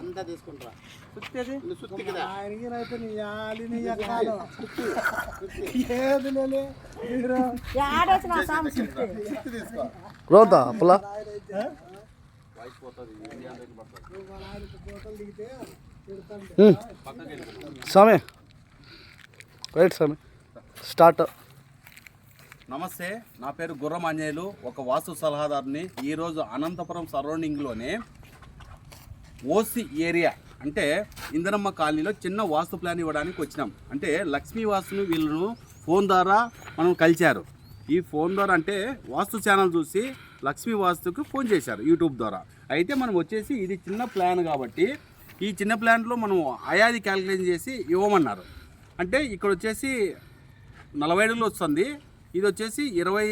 అంతా తీసుకుంటారా సుత్తేది నువ్వు సుత్తి కదా. ఆయనకి నీ యాలి నీ ఎక్కాలు ఏది లేలే? మీరు ఏడేసిన సాంగ్ సుత్తి? తీసుకో. రోత అప్పలా? ఫోటోలు దిగితే తిడతాండి స్వామి. రైట్ స్వామి. స్టార్ట్. నమస్తే నా పేరు గుర్రం అంజయ్యలు ఒక వాస్తు సలహాదారుని. ఈరోజు అనంతపురం సరౌండింగ్లోనే ఓసి ఏరియా అంటే ఇందరమ్మ కాలనీలో చిన్న వాస్తు ప్లాన్ ఇవ్వడానికి వచ్చినాం. అంటే లక్ష్మీ వాసును వీళ్ళను ఫోన్ ద్వారా మనం కలిశారు ఈ ఫోన్ ద్వారా అంటే వాస్తు ఛానల్ చూసి లక్ష్మీ వాస్తుకు ఫోన్ చేశారు యూట్యూబ్ ద్వారా. అయితే మనం వచ్చేసి ఇది చిన్న ప్లాన్ కాబట్టి ఈ చిన్న ప్లాన్లో మనం అయాది క్యాలిక్యులేషన్ చేసి ఇవ్వమన్నారు. అంటే ఇక్కడ వచ్చేసి నలభై అడుగులు వస్తుంది. ఇది వచ్చేసి ఇరవై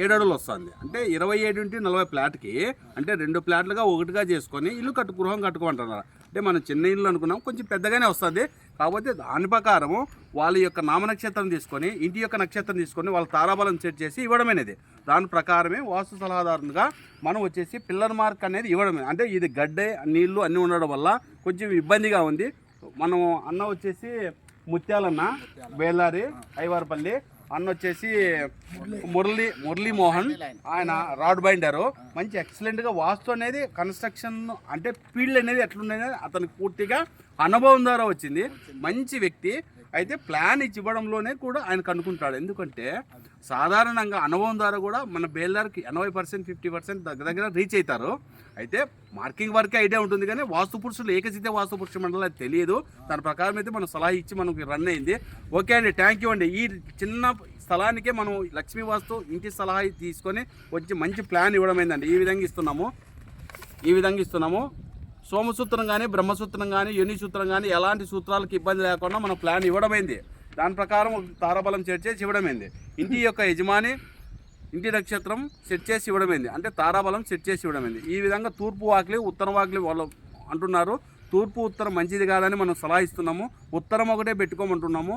ఏడు అడుగులు వస్తుంది అంటే ఇరవై ఏడు నలభై ప్లాట్కి అంటే రెండు ప్లాట్లుగా ఒకటిగా చేసుకొని ఇల్లు కట్టు గృహం కట్టుకోమంటున్నారు. అంటే మనం చిన్న ఇల్లు అనుకున్నాం కొంచెం పెద్దగానే వస్తుంది. కాకపోతే దాని ప్రకారము వాళ్ళ యొక్క నామ నక్షత్రం తీసుకొని ఇంటి యొక్క నక్షత్రం తీసుకొని వాళ్ళ తారాబలం సెట్ చేసి ఇవ్వడమనేది. దాని ప్రకారమే వాస్తు సలహాదారునిగా మనం వచ్చేసి పిల్లర్ మార్క్ అనేది ఇవ్వడమే. అంటే ఇది గడ్డే నీళ్ళు అన్నీ ఉండడం వల్ల కొంచెం ఇబ్బందిగా ఉంది. మనం అన్న వచ్చేసి ముత్యాలన్న బేలారి ఐవారపల్లి అన్న వచ్చేసి మురళి మురళీ మోహన్. ఆయన రాడ్ బైండరు. మంచి ఎక్సలెంట్గా వాస్తు అనేది కన్స్ట్రక్షన్ అంటే ఫీల్డ్ అనేది ఎట్లుండేది అతనికి పూర్తిగా అనుభవం ద్వారా వచ్చింది. మంచి వ్యక్తి. అయితే ప్లాన్ ఇచ్చి ఇవ్వడంలోనే కూడా ఆయన కనుక్కుంటాడు. ఎందుకంటే సాధారణంగా అనుభవం ద్వారా కూడా మన బేల్దార్కి ఎనభై పర్సెంట్ ఫిఫ్టీ పర్సెంట్ దగ్గర దగ్గర రీచ్ అవుతారు అయితే మార్కింగ్ వరకే ఐడియా ఉంటుంది కానీ వాస్తు పురుషులు ఏకసితే వాస్తు పురుష మండలం అది తెలియదు. దాని ప్రకారం అయితే మనం సలహా ఇచ్చి మనకి రన్ అయింది. ఓకే అండి థ్యాంక్ యూ అండి. ఈ చిన్న స్థలానికే మనం లక్ష్మీ వాస్తు ఇంటి సలహా తీసుకొని వచ్చి మంచి ప్లాన్ ఇవ్వడం అయిందండి ఈ విధంగా ఇస్తున్నాము. ఈ విధంగా ఇస్తున్నాము. సోమసూత్రం కానీ బ్రహ్మసూత్రం కానీ యోని సూత్రం కానీ ఎలాంటి సూత్రాలకు ఇబ్బంది లేకుండా మనం ప్లాన్ ఇవ్వడమైంది. దాని ప్రకారం తారాబలం సెట్ చేసి ఇవ్వడమైంది. ఇంటి యొక్క యజమాని ఇంటి నక్షత్రం సెట్ చేసి ఇవ్వడమైంది. అంటే తారాబలం సెట్ చేసి ఇవ్వడమైంది. ఈ విధంగా తూర్పు వాకిలి ఉత్తర వాకిలి వాళ్ళు అంటున్నారు. తూర్పు ఉత్తరం మంచిది కాదని మనం సలహా ఇస్తున్నాము. ఉత్తరం ఒకటే పెట్టుకోమంటున్నాము.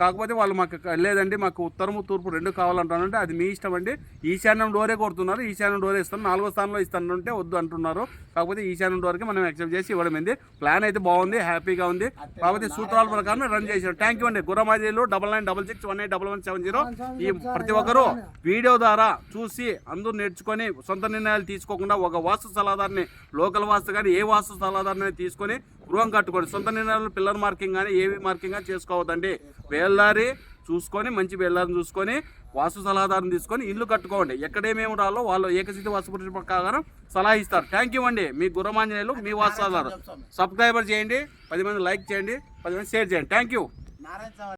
కాకపోతే వాళ్ళు మాకు లేదండి మాకు ఉత్తరము తూర్పు రెండు కావాలంటానంటే అది మీ ఇష్టం అండి. ఈశాన్యం డోరే కోరుతున్నారు ఈశాన్యం డోరే ఇస్తాను నాలుగో స్థానంలో ఇస్తానంటే వద్దు అంటున్నారు. కాకపోతే ఈశాన్యం డోర్కి మనం యాక్సెప్ట్ చేసి ఇవ్వడమైంది ప్లాన్ అయితే బాగుంది హ్యాపీగా ఉంది. కాకపోతే సూత్రాల ప్రకారం రన్ చేసాం థ్యాంక్ యూ అండి. గుర్రమాజీలు double nine double six one eight double one seven zero ఈ ప్రతి ఒక్కరూ వీడియో ద్వారా చూసి అందరూ నేర్చుకొని సొంత నిర్ణయాలు తీసుకోకుండా ఒక వాస్తు సలహాదారుని లోకల్ వాస్తు కానీ ఏ వాస్తు సలహాదారుని తీసుకొని గృహం కట్టుకోండి. సొంత నిర్ణయాలు పిల్లర్ మార్కింగ్ కానీ ఏవి మార్కింగ్ కానీ చేసుకోవద్దండి. వేల్దారి చూసుకొని మంచి వేల్దారిని చూసుకొని వాస్తు సలహాదారుని తీసుకొని ఇల్లు కట్టుకోండి. ఎక్కడేమేమి రాలో వాళ్ళు ఏకసిద్ధి వాస్తు ప్రకారం సలహా ఇస్తారు. థ్యాంక్ యూ అండి. మీ గురమాంజనేయులు మీ వాస్తు సలహాదారు. సబ్స్క్రైబర్ చేయండి. పది మంది లైక్ చేయండి. పది మంది షేర్ చేయండి. Thank you